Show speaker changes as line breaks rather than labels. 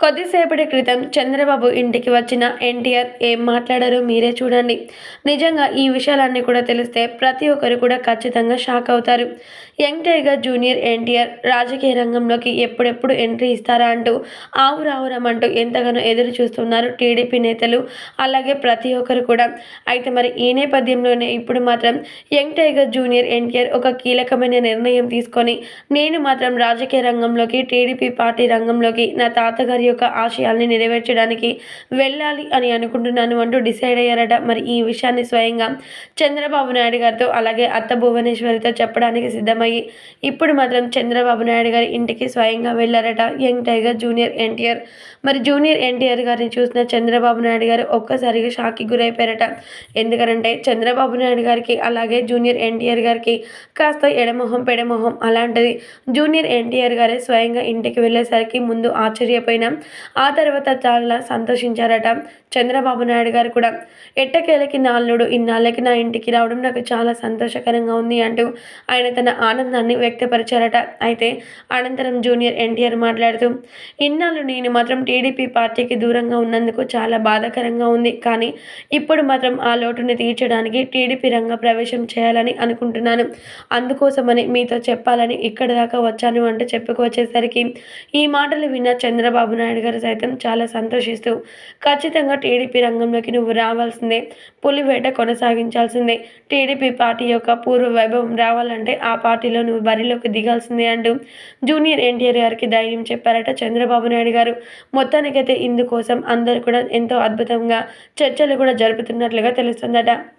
కొద్దిసేపటి క్రితం చంద్రబాబు ఇంటికి వచ్చిన ఎన్టీఆర్ ఏం మాట్లాడారో మీరే చూడండి. నిజంగా ఈ విషయాలన్నీ కూడా తెలిస్తే ప్రతి ఒక్కరు కూడా ఖచ్చితంగా షాక్ అవుతారు. యంగ్ టైగర్ జూనియర్ ఎన్టీఆర్ రాజకీయ రంగంలోకి ఎప్పుడెప్పుడు ఎంట్రీ ఇస్తారా అంటూ ఆవురావురమంటూ ఎంతగానో ఎదురు చూస్తున్నారు టీడీపీ నేతలు. అలాగే ప్రతి ఒక్కరు కూడా. అయితే మరి ఈ నేపథ్యంలోనే ఇప్పుడు మాత్రం యంగ్ టైగర్ జూనియర్ ఎన్టీఆర్ ఒక కీలకమైన నిర్ణయం తీసుకొని నేను మాత్రం రాజకీయ రంగంలోకి టీడీపీ పార్టీ రంగంలోకి నా తాతగారి యొక్క ఆశయాల్ని నెరవేర్చడానికి వెళ్ళాలి అని అనుకుంటున్నాను అంటూ డిసైడ్ అయ్యారట. మరి ఈ విషయాన్ని స్వయంగా చంద్రబాబు నాయుడు గారితో అలాగే అత్త భువనేశ్వరితో చెప్పడానికి సిద్ధమయ్యి ఇప్పుడు మాత్రం చంద్రబాబు నాయుడు గారి ఇంటికి స్వయంగా వెళ్ళారట. Young tiger junior NTR. మరి జూనియర్ ఎన్టీఆర్ గారిని చూసిన చంద్రబాబు నాయుడు గారు ఒక్కసారిగా షాక్కి గురైపోయారట. ఎందుకంటే చంద్రబాబు నాయుడు గారికి అలాగే జూనియర్ ఎన్టీఆర్ గారికి కాస్త ఎడమొహం పెడమొహం అలాంటిది. జూనియర్ ఎన్టీఆర్ గారే స్వయంగా ఇంటికి వెళ్ళేసరికి ముందు ఆశ్చర్యపోయినాం ఆ తర్వాత చాలా సంతోషించారట చంద్రబాబు నాయుడు గారు కూడా. ఎట్టకేలకి నాల్లుడు ఇన్నాళ్ళకి నా ఇంటికి రావడం నాకు చాలా సంతోషకరంగా ఉంది అంటూ ఆయన తన ఆనందాన్ని వ్యక్తపరిచారట. అయితే అనంతరం జూనియర్ ఎన్టీఆర్ మాట్లాడుతూ ఇన్నాళ్ళు నేను మాత్రం టీడీపీ పార్టీకి దూరంగా ఉన్నందుకు చాలా బాధాకరంగా ఉంది. కానీ ఇప్పుడు మాత్రం ఆ లోటుని తీర్చడానికి టీడీపీ రంగ ప్రవేశం చేయాలని అనుకుంటున్నాను. అందుకోసమని మీతో చెప్పాలని ఇక్కడ దాకా వచ్చాను అంటూ చెప్పుకొచ్చేసరికి ఈ మాటలు విన్న చంద్రబాబు నాయుడు గారు సైతం చాలా సంతోషిస్తూ ఖచ్చితంగా టీడీపీ రంగంలోకి నువ్వు రావాల్సిందే. పులివేట కొనసాగించాల్సిందే. టీడీపీ పార్టీ యొక్క పూర్వ వైభవం రావాలంటే ఆ పార్టీలో నువ్వు బరిలోకి దిగాల్సిందే అంటూ జూనియర్ ఎన్టీఆర్ గారికి ధైర్యం చెప్పారట చంద్రబాబు నాయుడు గారు. మొత్తానికైతే ఇందుకోసం అందరు కూడా ఎంతో అద్భుతంగా చర్చలు కూడా జరుపుతున్నట్లుగా తెలుస్తుందట.